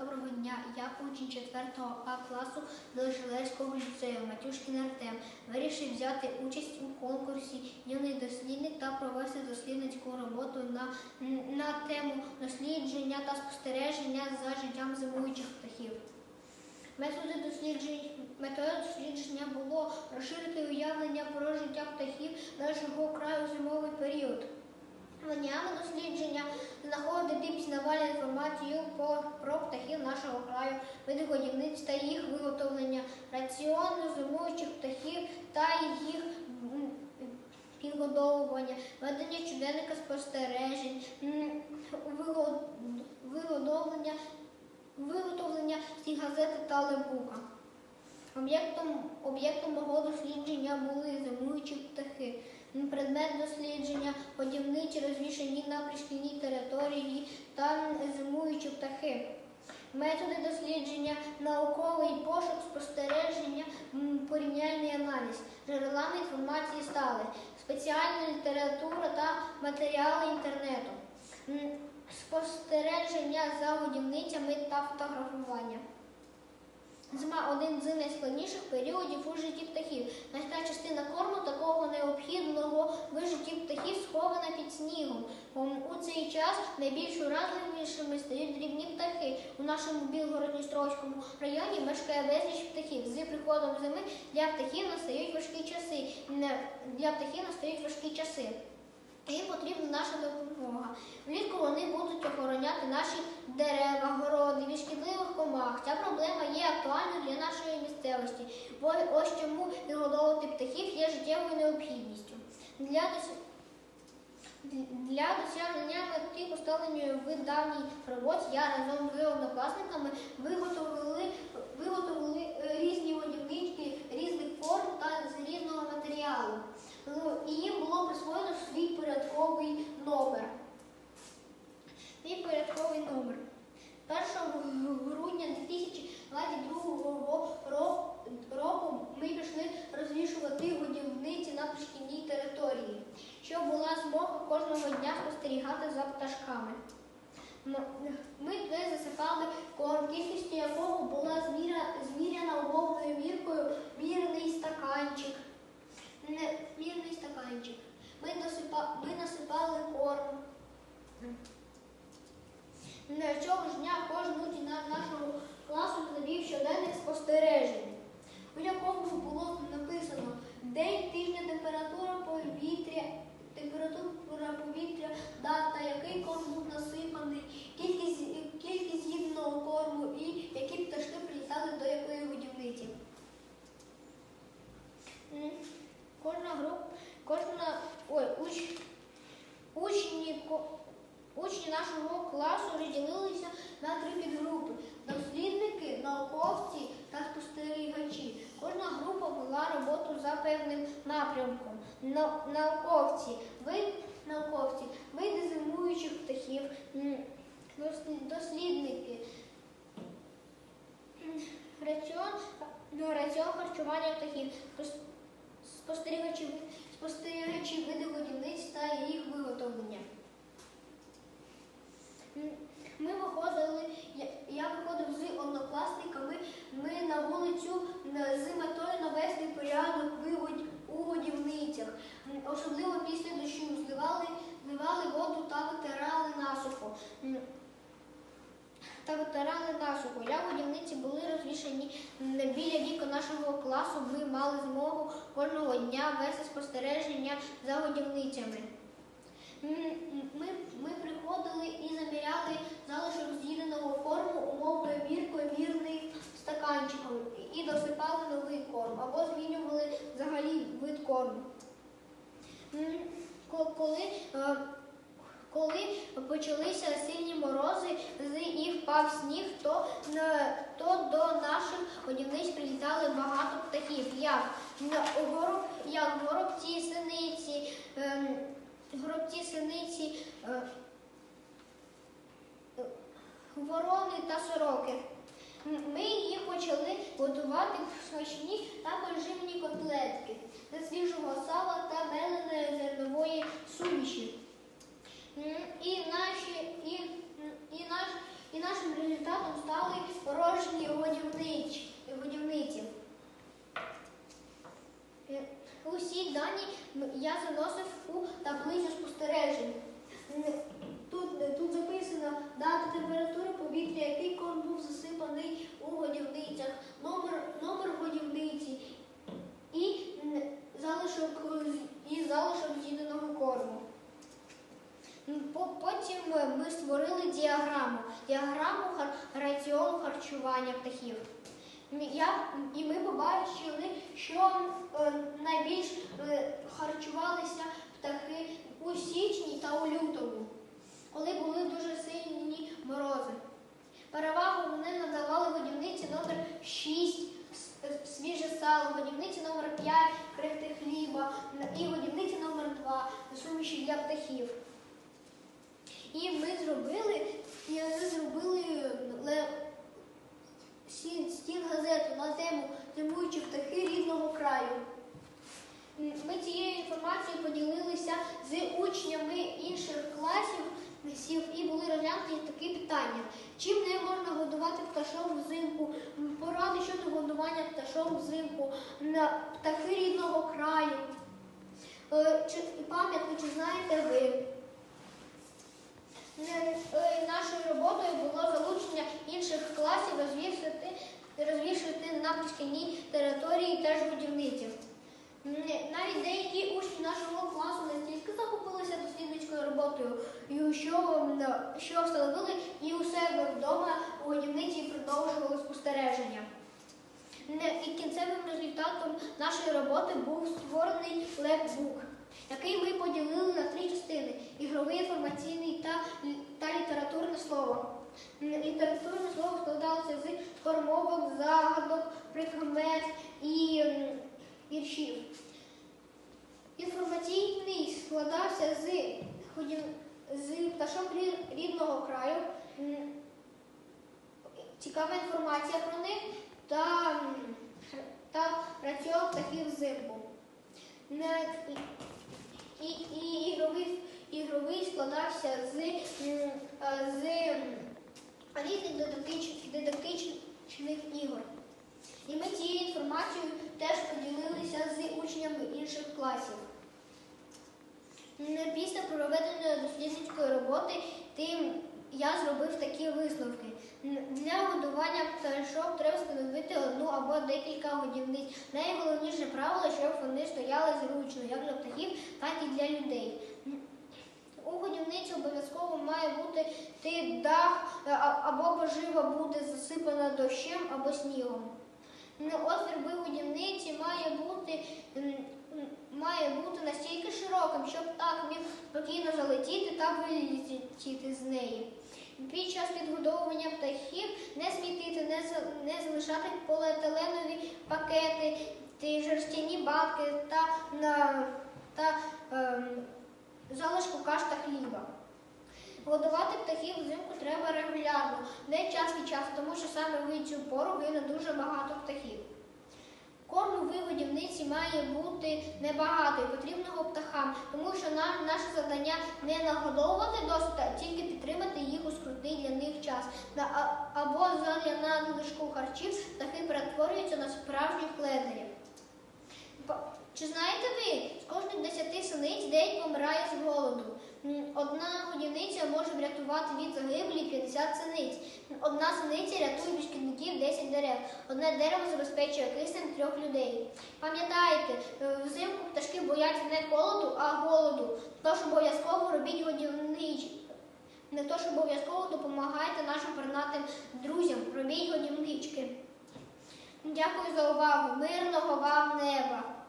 Доброго дня, я учень 4 А класу Белошелецького ліцею Матюшкін Артем. Вирішив взяти участь у конкурсі юний дослідник та провести дослідницьку роботу на, на тему дослідження та спостереження за життям зимуючих птахів. Методи досліджень, метою дослідження було розширити уявлення про життя птахів нашого краю зимовий період. Винями дослідження знаходити пізнавальну інформацію про птахів нашого краю, види годівниць та їх виготовлення, раціону зимуючих птахів та їх підгодовування, ведення щоденника спостережень, виготовлення, виготовлення стінгазети та лебука. Об'єктом, об'єктом мого дослідження були зимуючі птахи. Предмет дослідження годівничі розвішані на пришкільній території та зимуючі птахи. Методи дослідження, науковий пошук, спостереження, порівняльний аналіз. Джерелами інформації стали спеціальна література та матеріали інтернету, спостереження за годівницями та фотографування. Зима один з найскладніших періодів у житті птахів. Значна частина корму такого необхідного в житті птахів схована під снігом. У цей час найбільш уразливішими стають дрібні птахи. У нашому Білгород-Дністровському районі мешкає безліч птахів. З приходом зими для птахів настають важкі часи. Для птахів настають важкі часи. Їм потрібна наша допомога. Влітку вони будуть охороняти наші дерева, шкідливих. Ця проблема є актуальною для нашої місцевості. Бо ось чому відгодовувати птахів є життєвою необхідністю. Для, для досягнення мети, поставленої в давній роботі, я разом з однокласниками виготовили е, різні годівнички різних форм та з різного матеріалу. Ну, і їм було присвоєно свій порядковий номер. Свій порядковий номер. 1 грудня 2022 ро- року ми пішли розвішувати годівниці на шкільній території, щоб була змога кожного дня спостерігати за пташками. Ми туди засипали корм, кількістю якого була зміряна умовною міркою мірний стаканчик. Не мірний стаканчик. Ми, досипа, ми насипали корм. Цього ж дня кожен учень нашого класу завів щоденник спостережень, у якому було написано день тижня температура повітря, температура повітря, дата, який корм був насипаний, кількість, кількість з'їденого корму і які пташки прилітали до якої годівниці. Кожна група, кожна ой, уч, учні, учні нашого класу розділилися на три підгрупи: дослідники, науковці та спостерігачі. Кожна група вела роботу за певним напрямком. Науковці, вид, науковці, види зимуючих птахів, дослідники, раціон, ну, раціон харчування птахів. Спос- спостерігачі, спостерігачі види годівниць та їх виготовлення. Ми виходили, я, я виходив з однокласниками. Ми на вулицю на- з метою навести порядок вигодь у годівницях. М, Особливо після дощу зливали воду та витирали насухо. Та витирали насухо. Як годівниці були розвішані м, біля віка нашого класу, ми мали змогу кожного дня вести спостереження за годівницями. Ми, ми приходили і заміряли залишок з'їденого корму умовною міркою мірним стаканчиком і досипали новий корм або змінювали взагалі вид корму. Коли, е, коли почалися сильні морози з- і впав сніг, то, то до наших годівниць прилітали багато птахів, як, гороб, як горобці, синиці, ем, горобці, синиці, е, е, ворони та сороки. Ми їх почали готувати смачні та поживні котлетки з свіжого сала та меленої зернової суміші. І, наші, і, м, і, наш, і нашим результатом результатом стали порожні годівниць- годівниці. Е, Усі дані м- я заносив у таблицю спостережень. М, Тут, е, тут записано дата температури повітря, був засипаний у годівницях, номер, номер годівниці і залишок і залишок з'їденого корму. Потім е, ми створили діаграму, діаграму раціону харчування птахів. Я, і ми побачили, що е, найбільш е, харчувалися птахи у січні та у лютому, коли були дуже сильні морози. Перевагу вони надавали годівниці номер 6 свіже сало, годівниці номер 5 крихти хліба і годівниці номер 2 суміші для птахів. І ми зробили, і ми зробили стін газету на тему зимуючі птахи рідного краю. Ми цією інформацією поділилися з учнями інших класів сів і були розглянуті такі питання. Чим не можна годувати пташок взимку? Поради щодо годування пташок взимку, птахи рідного краю. Е, Чи пам'ятник, чи знаєте ви? Е, Нашою роботою було залучення інших класів розвішати, розвішати на шкільній території теж будівниці. Навіть деякі учні нашого класу настільки захопилися дослідницькою роботою, що, що встановили і у себе вдома у годівниці продовжували спостереження. І кінцевим результатом нашої роботи був створений лепбук, який ми поділили на три частини: ігровий, інформаційний та, та літературне слово. Літературне слово складалося з формовок, загадок, прикмет і віршів. Інформаційний складався з, з пташок рідного краю, цікава інформація про них та, та раціон птахів взимку. Не- І, і ігровий, ігровий складався з, з різних дидактич- дидактичних ігор. І ми цією інформацією теж поділилися з учнями класів. Після проведеної дослідницької роботи тим я зробив такі висновки. Для годування пташок треба встановити одну або декілька годівниць. Найголовніше правило, щоб вони стояли зручно, як для птахів, так і для людей. У годівниці обов'язково має бути ти дах е, або пожива буде засипана дощем або снігом. Ну, Отвір вигодівниці має бути, має бути настільки широким, щоб птах міг спокійно залетіти та вилетіти з неї. Під час підгодовування птахів не смітити, не, не залишати поліетиленові пакети, жерстяні банки та, на, та ем, залишку каш та хліба. Годувати птахів взимку треба регулярно, не час від часу, тому що саме в цю пору гине дуже багато птахів. Корм у вигодівниці має бути небагато і потрібного птахам, тому що нам наше завдання не нагодовувати досить, а тільки підтримати їх у скрутний для них час. Або задля надлишку харчів птахи перетворюються на справжніх ледерів. Чи знаєте ви, з кожних десяти синиць дев'ять помирає з голоду. Одна годівниця може врятувати від загиблі 50 синиць. Одна синиця рятує від шкідників 10 дерев. Одне дерево забезпечує киснем трьох людей. Пам'ятайте, е, взимку пташки бояться не холоду, а голоду. Тож обов'язково робіть годівнич. Не то, що обов'язково допомагайте нашим пернатим друзям, робіть годівнички. Дякую за увагу. Мирного вам неба!